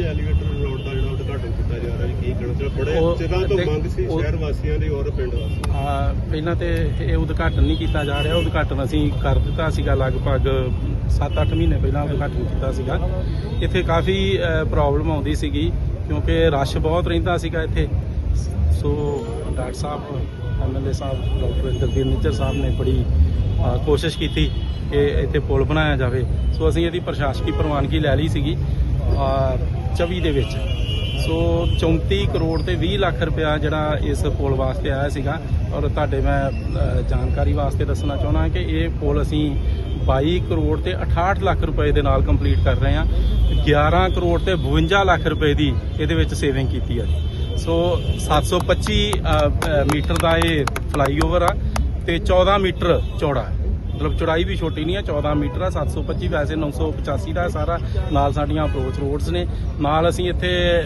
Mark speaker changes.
Speaker 1: ਅੱਜ elevator road ਦਾ ਜਿਹੜਾ ਉਦਘਾਟਨ ਕੀਤਾ ਜਾ ਰਿਹਾ ਜੀ ਕੀ ਕਹਿਣਾ ਚਾਹੁੰਦੇ ਬੜੇ
Speaker 2: ਉਹ-
Speaker 1: ਚਿਰਾਂ ਤੋਂ
Speaker 2: ਦੇਖ-
Speaker 1: ਮੰਗ ਸੀ
Speaker 2: ਉਹ-
Speaker 1: ਸ਼ਹਿਰ ਵਾਸੀਆਂ ਦੀ ਔਰ ਪਿੰਡ ਵਾਸੀਆਂ ਦੀ।
Speaker 2: ਆ ਪਹਿਲਾਂ ਤੇ ਇਹ ਉਦਘਾਟਨ ਨਹੀਂ ਕੀਤਾ ਜਾ ਰਿਹਾ। ਉਦਘਾਟਨ ਅਸੀਂ ਕਰ ਦਿੱਤਾ ਸੀਗਾ ਲਗਭਗ 7-8 ਮਹੀਨੇ ਪਹਿਲਾਂ ਉਦਘਾਟਨ ਕੀਤਾ ਸੀਗਾ। ਇੱਥੇ ਕਾਫੀ ਪ੍ਰੋਬਲਮ ਆਉਂਦੀ ਸੀਗੀ ਕਿਉਂਕਿ ਰਸ਼ ਬਹੁਤ ਰਹਿੰਦਾ ਸੀਗਾ ਇੱਥੇ। ਸੋ ਡਾਕਟਰ ਸਾਹਿਬ ਐਮਐਲਏ ਸਾਹਿਬ ਡਾਕਟਰ ਦਲਬੀਰ ਨਿੱਜਰ ਸਾਹਿਬ ਨੇ ਬੜੀ ਕੋਸ਼ਿਸ਼ ਕੀਤੀ ਕਿ ਇੱਥੇ ਪੁਲ ਬਣਾਇਆ ਜਾਵੇ। ਸੋ ਅਸੀਂ ਇਹਦੀ ਪ੍ਰਸ਼ਾਸਕੀ ਪ੍ਰਵਾਨਗੀ ਲੈ ਲਈ ਸੀਗੀ। ਅ, 24 ਦੇ ਵਿੱਚ। ਸੋ 34 ਕਰੋੜ ਤੇ 20 ਲੱਖ ਰੁਪਇਆ ਜਿਹੜਾ ਇਸ ਪੁਲ ਵਾਸਤੇ ਆਇਆ ਸੀਗਾ। ਔਰ ਤੁਹਾਡੇ ਮੈਂ ਜਾਣਕਾਰੀ ਵਾਸਤੇ ਦੱਸਣਾ ਚਾਹੁੰਦਾ ਕਿ ਇਹ ਪੁਲ ਅਸੀਂ 22 ਕਰੋੜ ਤੇ 68 ਲੱਖ ਰੁਪਏ ਦੇ ਨਾਲ ਕੰਪਲੀਟ ਕਰ ਰਹੇ ਹਾਂ। 11 ਕਰੋੜ ਤੇ 52 ਲੱਖ ਰੁਪਏ ਦੀ ਇਹਦੇ ਵਿੱਚ ਸੇਵਿੰਗ ਕੀਤੀ ਆ ਸੋ 725 ਅ, ਅ, ਮੀਟਰ ਦਾ ਇਹ ਫਲਾਈਓਵਰ ਆ ਤੇ 14 ਮੀਟਰ ਚੌੜਾ ਹੈ। ਮਤਲਬ ਚੌੜਾਈ ਵੀ ਛੋਟੀ ਨਹੀਂ ਹੈ 14 ਮੀਟਰ ਆ 725 ਵੈਸੇ 985 ਦਾ ਹੈ ਸਾਰਾ। ਨਾਲ ਸਾਡੀਆਂ ਅਪਰੋਚ ਰੋਡਸ ਨੇ। ਨਾਲ ਅਸੀਂ ਇੱਥੇ